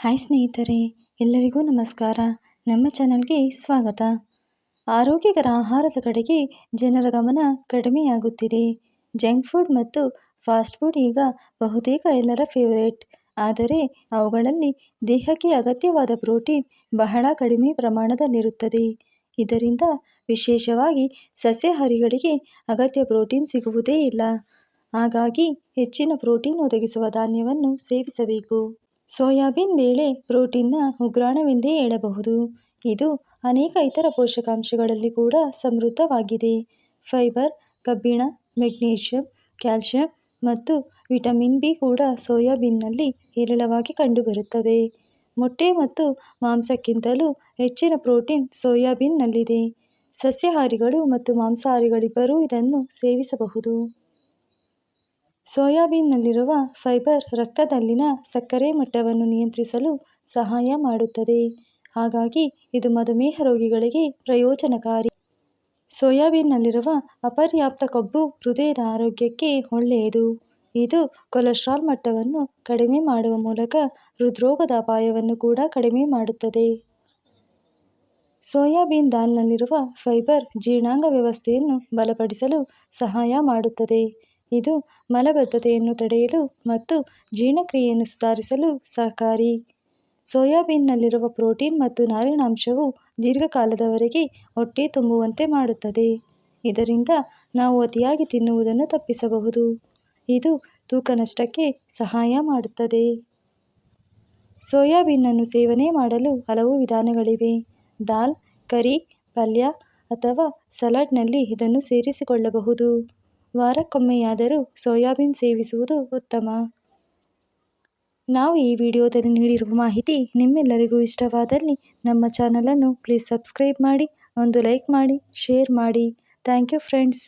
Hi ಸ್ನೇಹಿತರೆ, ಎಲ್ಲರಿಗೂ ನಮಸ್ಕಾರ. ನಮ್ಮ ಚಾನಲ್ಗೆ ಸ್ವಾಗತ. ಆರೋಗ್ಯಕರ ಆಹಾರದ ಕಡೆಗೆ ಜನರ ಗಮನ ಕಡಿಮೆಯಾಗುತ್ತಿದೆ. ಜಂಕ್ ಫುಡ್ ಮತ್ತು ಫಾಸ್ಟ್ ಫುಡ್ ಈಗ ಬಹುತೇಕ ಎಲ್ಲರ ಫೇವರೇಟ್. ಆದರೆ ಅವುಗಳಲ್ಲಿ ದೇಹಕ್ಕೆ ಅಗತ್ಯವಾದ ಪ್ರೋಟೀನ್ ಬಹಳ ಕಡಿಮೆ ಪ್ರಮಾಣದಲ್ಲಿರುತ್ತದೆ. ಇದರಿಂದ ವಿಶೇಷವಾಗಿ ಸಸ್ಯಾಹಾರಿಗಳಿಗೆ ಅಗತ್ಯ ಪ್ರೋಟೀನ್ ಸಿಗುವುದೇ ಇಲ್ಲ. ಹಾಗಾಗಿ ಹೆಚ್ಚಿನ ಪ್ರೋಟೀನ್ ಒದಗಿಸುವ ಧಾನ್ಯವನ್ನು ಸೇವಿಸಬೇಕು. ಸೋಯಾಬೀನ್ ಬೇಳೆ ಪ್ರೋಟೀನ್ನ ಉಗ್ರಾಣವೆಂದೇ ಹೇಳಬಹುದು. ಇದು ಅನೇಕ ಇತರ ಪೋಷಕಾಂಶಗಳಲ್ಲಿ ಕೂಡ ಸಮೃದ್ಧವಾಗಿದೆ. ಫೈಬರ್, ಕಬ್ಬಿಣ, ಮೆಗ್ನೀಷಿಯಂ, ಕ್ಯಾಲ್ಶಿಯಂ ಮತ್ತು ವಿಟಮಿನ್ ಬಿ ಕೂಡ ಸೋಯಾಬೀನ್ನಲ್ಲಿ ಹೇರಳವಾಗಿ ಕಂಡುಬರುತ್ತದೆ. ಮೊಟ್ಟೆ ಮತ್ತು ಮಾಂಸಕ್ಕಿಂತಲೂ ಹೆಚ್ಚಿನ ಪ್ರೋಟೀನ್ ಸೋಯಾಬೀನ್ನಲ್ಲಿದೆ. ಸಸ್ಯಾಹಾರಿಗಳು ಮತ್ತು ಮಾಂಸಾಹಾರಿಗಳಿಬ್ಬರೂ ಇದನ್ನು ಸೇವಿಸಬಹುದು. ಸೋಯಾಬೀನ್ನಲ್ಲಿರುವ ಫೈಬರ್ ರಕ್ತದಲ್ಲಿನ ಸಕ್ಕರೆ ಮಟ್ಟವನ್ನು ನಿಯಂತ್ರಿಸಲು ಸಹಾಯ ಮಾಡುತ್ತದೆ. ಹಾಗಾಗಿ ಇದು ಮಧುಮೇಹ ರೋಗಿಗಳಿಗೆ ಪ್ರಯೋಜನಕಾರಿ. ಸೋಯಾಬೀನ್ನಲ್ಲಿರುವ ಅಪರ್ಯಾಪ್ತ ಕೊಬ್ಬು ಹೃದಯದ ಆರೋಗ್ಯಕ್ಕೆ ಒಳ್ಳೆಯದು. ಇದು ಕೊಲೆಸ್ಟ್ರಾಲ್ ಮಟ್ಟವನ್ನು ಕಡಿಮೆ ಮಾಡುವ ಮೂಲಕ ಹೃದ್ರೋಗದ ಅಪಾಯವನ್ನು ಕೂಡ ಕಡಿಮೆ ಮಾಡುತ್ತದೆ. ಸೋಯಾಬೀನ್ ದಾಲ್ನಲ್ಲಿರುವ ಫೈಬರ್ ಜೀರ್ಣಾಂಗ ವ್ಯವಸ್ಥೆಯನ್ನು ಬಲಪಡಿಸಲು ಸಹಾಯ ಮಾಡುತ್ತದೆ. ಇದು ಮಲಬದ್ಧತೆಯನ್ನು ತಡೆಯಲು ಮತ್ತು ಜೀರ್ಣಕ್ರಿಯೆಯನ್ನು ಸುಧಾರಿಸಲು ಸಹಕಾರಿ. ಸೋಯಾಬೀನ್ನಲ್ಲಿರುವ ಪ್ರೋಟೀನ್ ಮತ್ತು ನಾರಿನಾಂಶವು ದೀರ್ಘಕಾಲದವರೆಗೆ ಹೊಟ್ಟೆ ತುಂಬುವಂತೆ ಮಾಡುತ್ತದೆ. ಇದರಿಂದ ನಾವು ಅತಿಯಾಗಿ ತಿನ್ನುವುದನ್ನು ತಪ್ಪಿಸಬಹುದು. ಇದು ತೂಕ ನಷ್ಟಕ್ಕೆ ಸಹಾಯ ಮಾಡುತ್ತದೆ. ಸೋಯಾಬೀನನ್ನು ಸೇವನೆ ಮಾಡಲು ಹಲವು ವಿಧಾನಗಳಿವೆ. ದಾಲ್, ಕರಿ, ಪಲ್ಯ ಅಥವಾ ಸಲಾಡ್ನಲ್ಲಿ ಇದನ್ನು ಸೇರಿಸಿಕೊಳ್ಳಬಹುದು. ವಾರಕ್ಕೊಮ್ಮೆಯಾದರೂ ಸೋಯಾಬೀನ್ ಸೇವಿಸುವುದು ಉತ್ತಮ. ನಾವು ಈ ವಿಡಿಯೋದಲ್ಲಿ ನೀಡಿರುವ ಮಾಹಿತಿ ನಿಮ್ಮೆಲ್ಲರಿಗೂ ಇಷ್ಟವಾದಲ್ಲಿ ನಮ್ಮ ಚಾನಲನ್ನು ಪ್ಲೀಸ್ ಸಬ್ಸ್ಕ್ರೈಬ್ ಮಾಡಿ, ಒಂದು ಲೈಕ್ ಮಾಡಿ, ಶೇರ್ ಮಾಡಿ. Thank you friends.